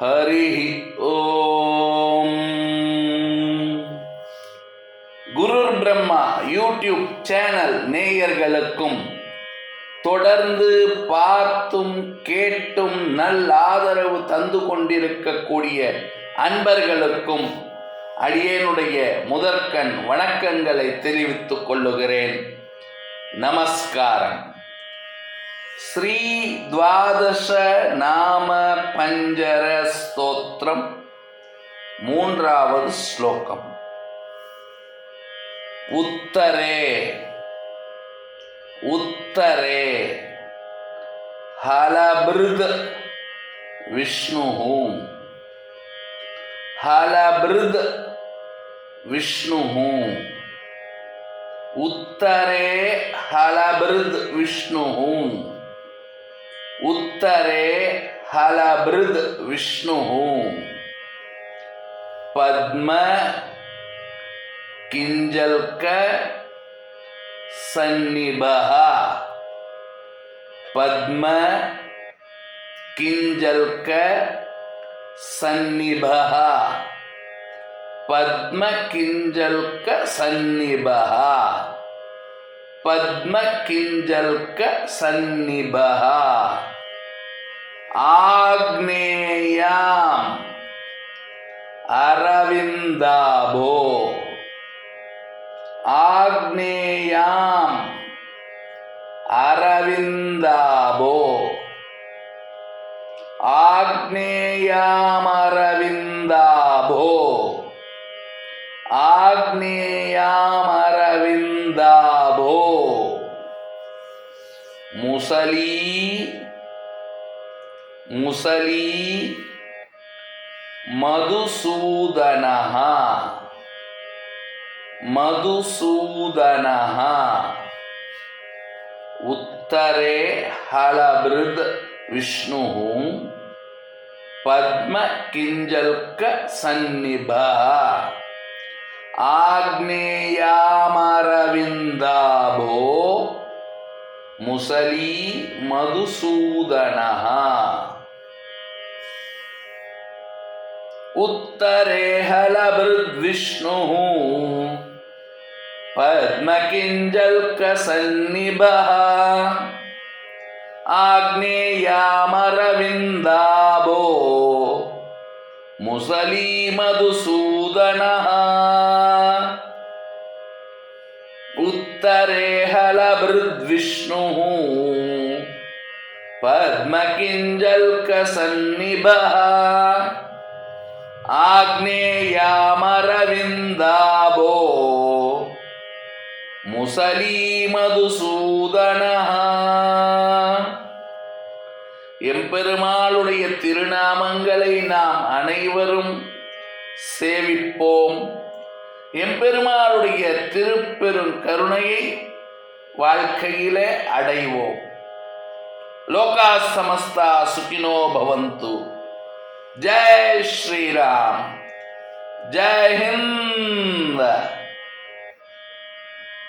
Hari Om. Guru Brahma YouTube channel நேயர்களுக்கும் தொடர்ந்து பார்த்தும் கேட்டும் நல் ஆதரவு தந்து கொண்டிருக்கக்கூடிய அன்பர்களுக்கும் அடியேனுடைய முதற்கண் வணக்கங்களை தெரிவித்துக் கொள்ளுகிறேன். நமஸ்காரம். ஸ்ரீ துவாதச நாம பஞ்சர ஸ்தோத்திரம் மூன்றாவது ஸ்லோகம் உத்தரே உத்தரே ஹலபிருத் விஷ்ணு ஹலபிருத் விஷ்ணு उत्तरे हलभृद् विष्णुः उत्तरे हलाबृद विष्णु पद्म किंजल सन्निभ पद्म किंजल सन्निभ पद्म किंजल सन्निभ पद्म किंजल सन्निभ आग्नेयाम् अरविन्दाभो। आग्नेयाम् अरविन्दाभो। आग्नेयामरविन्दाभो। आग्नेयामरविन्दाभो। मुसली ಮುಸಲೀ ಮಧುಸೂದನ ಮಧುಸೂದನ ಉತ್ತರೆ ಹಳಬೃದ್ ವಿಷ್ಣು ಪದ್ಮಕಿಂಜಲ್ಕ ಸನ್ನಿಭ. ಆಗ್ನೇಯಾಮರವಿಂದಾಭೋ. ಮುಸಲೀ ಮಧುಸೂದನ उत्तरे हलभृद्विष्णुः। पद्मकिञ्जल्कसन्निभः। आग्नेयामरविन्दाभो मुसली मधुसूदनः उत्तरे हलभृद्विष्णुः। पद्मकिञ्जल्कसन्निभः आग्नेयामरविन्दाभो முசலி மதுசூதனஹா எம்பெருமாளுடைய திருநாமங்களை நாம் அனைவரும் சேவிப்போம் எம்பெருமாளுடைய திருப்பெரும் கருணையை வாழ்க்கையிலே அடைவோம் லோகா சமஸ்தா சுகினோ பவந்து जय श्री राम जय हिंद।